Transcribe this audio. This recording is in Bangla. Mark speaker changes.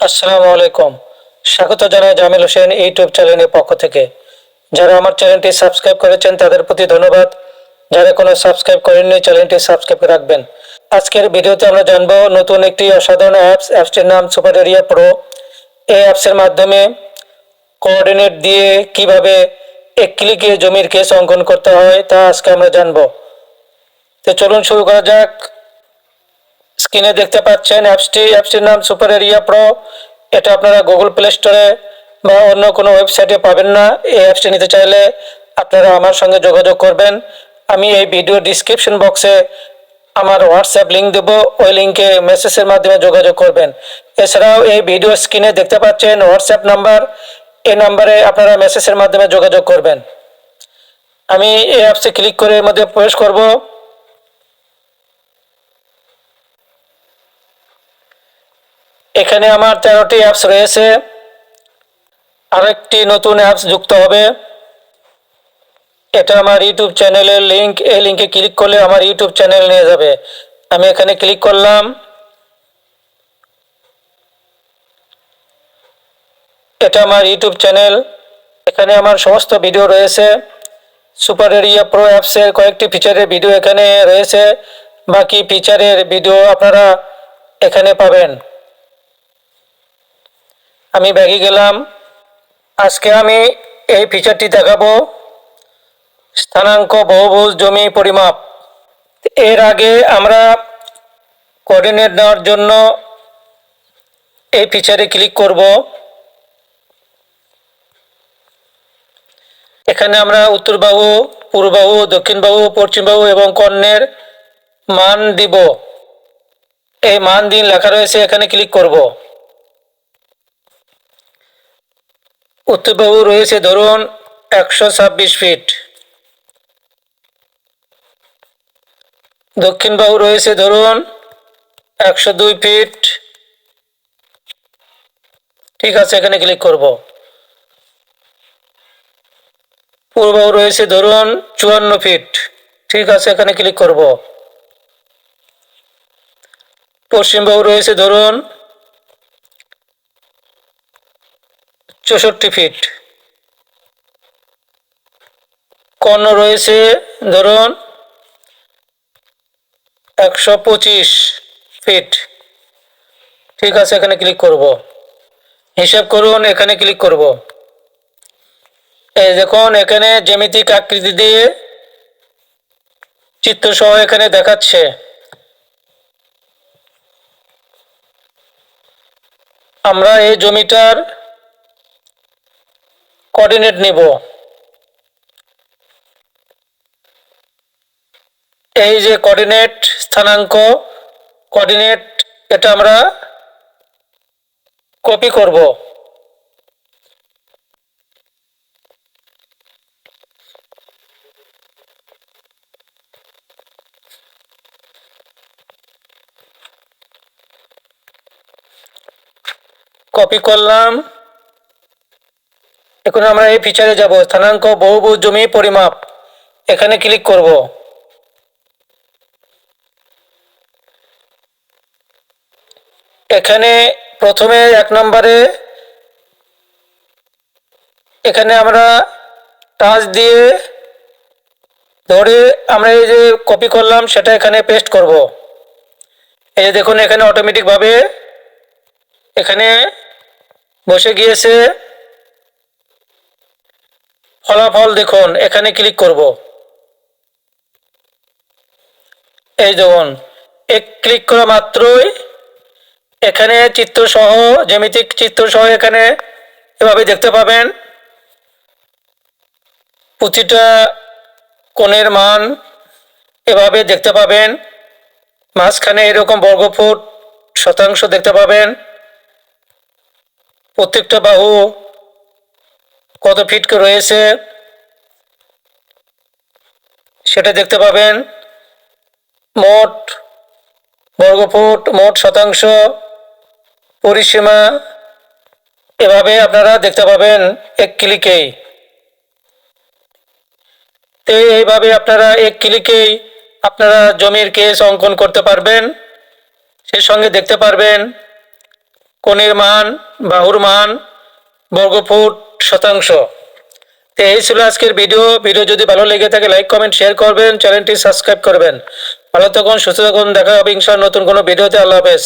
Speaker 1: আসসালামু আলাইকুম। স্বাগত জানাই জামিল হোসেন ইউটিউব চ্যানেলের পক্ষ থেকে। যারা আমার চ্যানেলটি সাবস্ক্রাইব করেছেন, তাদের প্রতি ধন্যবাদ। যারা কোনো সাবস্ক্রাইব করেননি, চ্যানেলটি সাবস্ক্রাইব করে রাখবেন। আজকের ভিডিওতে আমরা জানব নতুন একটি অসাধারণ অ্যাপস, অ্যাপসটির নাম সুপার এরিয়া প্রো। এই অ্যাপসের মাধ্যমে কোঅর্ডিনেট দিয়ে কীভাবে এক ক্লিকে জমির কেস অঙ্কন করতে হয়, তা আজকে আমরা জানব। তো চলুন শুরু করা যাক। স্ক্রিনে দেখতে পাচ্ছেন অ্যাপসটি। অ্যাপসটির নাম সুপার এরিয়া প্রো এটা আপনারা গুগল প্লে স্টোরে বা অন্য কোনো ওয়েবসাইটে পাবেন না। এই অ্যাপসটি নিতে চাইলে আপনারা আমার সঙ্গে যোগাযোগ করবেন। আমি এই ভিডিও ডিসক্রিপশন বক্সে আমার হোয়াটসঅ্যাপ লিঙ্ক দেবো। ওই লিঙ্কে মেসেজের মাধ্যমে যোগাযোগ করবেন। এছাড়াও এই ভিডিও স্ক্রিনে দেখতে পাচ্ছেন হোয়াটসঅ্যাপ নাম্বার এই নাম্বারে আপনারা মেসেজের মাধ্যমে যোগাযোগ করবেন। আমি এই অ্যাপসে ক্লিক করে এর মধ্যে প্রবেশ করব। এখানে আমার তেরোটি অ্যাপস রয়েছে। আরেকটি নতুন অ্যাপস যুক্ত হবে। এটা আমার ইউটিউব চ্যানেলের লিঙ্ক এই লিঙ্কে ক্লিক করলে আমার ইউটিউব চ্যানেল নিয়ে যাবে। আমি এখানে ক্লিক করলাম। এটা আমার ইউটিউব চ্যানেল এখানে আমার সমস্ত ভিডিও রয়েছে। সুপার এরিয়া প্রো অ্যাপসের কয়েকটি ফিচারের ভিডিও এখানে রয়েছে। বাকি ফিচারের ভিডিও আপনারা এখানে পাবেন। আমি ব্যাগে গেলাম। আজকে আমি এই ফিচারটি দেখাবো। স্থানাঙ্ক, বহুভুজ, জমি, পরিমাপ। এর আগে আমরা কোঅর্ডিনেট নেওয়ার জন্য এই ফিচারে ক্লিক করব। এখানে আমরা উত্তর বাহু পূর্ব বাহু দক্ষিণ বাহু পশ্চিম বাহু এবং কর্ণের মান দিব। এই মান দিন লেখা রয়েছে, এখানে ক্লিক করব। উত্তরবাহু রয়েছে ধরুন একশো ছাব্বিশ ফিট দক্ষিণ বাহু রয়েছে ধরুন একশো দুই ফিট ঠিক আছে, এখানে ক্লিক করব। পূর্বাহু রয়েছে ধরুন চুয়ান্ন ফিট ঠিক আছে, এখানে ক্লিক করব। পশ্চিম বাহু রয়েছে ধরুন চৌষট্টি ফিট কর্ণ রয়েছে, ধরুন, একশো পঁচিশ ফিট ঠিক আছে, এখানে ক্লিক করব। হিসাব করুন, এখানে ক্লিক করব। এই দেখুন, এখানে জ্যামিতিক আকৃতি দিয়ে চিত্রসহ এখানে দেখাচ্ছে। আমরা এই জমিটার কোঅর্ডিনেট নিব। এই যে কোঅর্ডিনেট স্থানাঙ্ক কোঅর্ডিনেট এটা আমরা কপি করব। কপি করলাম। এখন আমরা এই ফিচারে যাব। স্থানাঙ্ক, বহুভুজ, জমি, পরিমাপ। এখানে ক্লিক করব। এখানে প্রথমে এক নম্বরে এখানে আমরা টাচ দিয়ে ধরে আমরা এই যে কপি করলাম, সেটা এখানে পেস্ট করব। এই যে দেখুন, এখানে অটোমেটিকভাবে এখানে বসে গিয়েছে ফলাফল দেখুন, এখানে ক্লিক করব। এই দেখুন এক ক্লিক করা মাত্রই এখানে চিত্র সহ, জ্যামিতিক চিত্র সহ এখানে এভাবে দেখতে পাবেন। প্রতিটা কোণের মান এভাবে দেখতে পাবেন। মাঝখানে এরকম বর্গফুট শতাংশ দেখতে পাবেন। প্রত্যেকটা বাহু কত ফিট রয়েছে, সেটা দেখতে পাবেন। মোট বর্গফুট, মোট শতাংশ পরিসীমা, এভাবে আপনারা দেখতে পাবেন এক ক্লিকেই। তো এইভাবে আপনারা এক ক্লিকেই আপনারা জমির কেস অঙ্কন করতে পারবেন। সেই সঙ্গে দেখতে পারবেন কনির মান, বাহুর মান, বর্গফুট শতাংশ। তো এই ছিল আজকের ভিডিও। ভিডিও যদি ভালো লেগে থাকে লাইক কমেন্ট শেয়ার করবেন। চ্যানেলটি সাবস্ক্রাইব করবেন। ভালো থাকুন, সুস্থ থাকুন। দেখা হবে ইনশাআল্লাহ নতুন কোনো ভিডিওতে। আল্লাহ হাফেজ।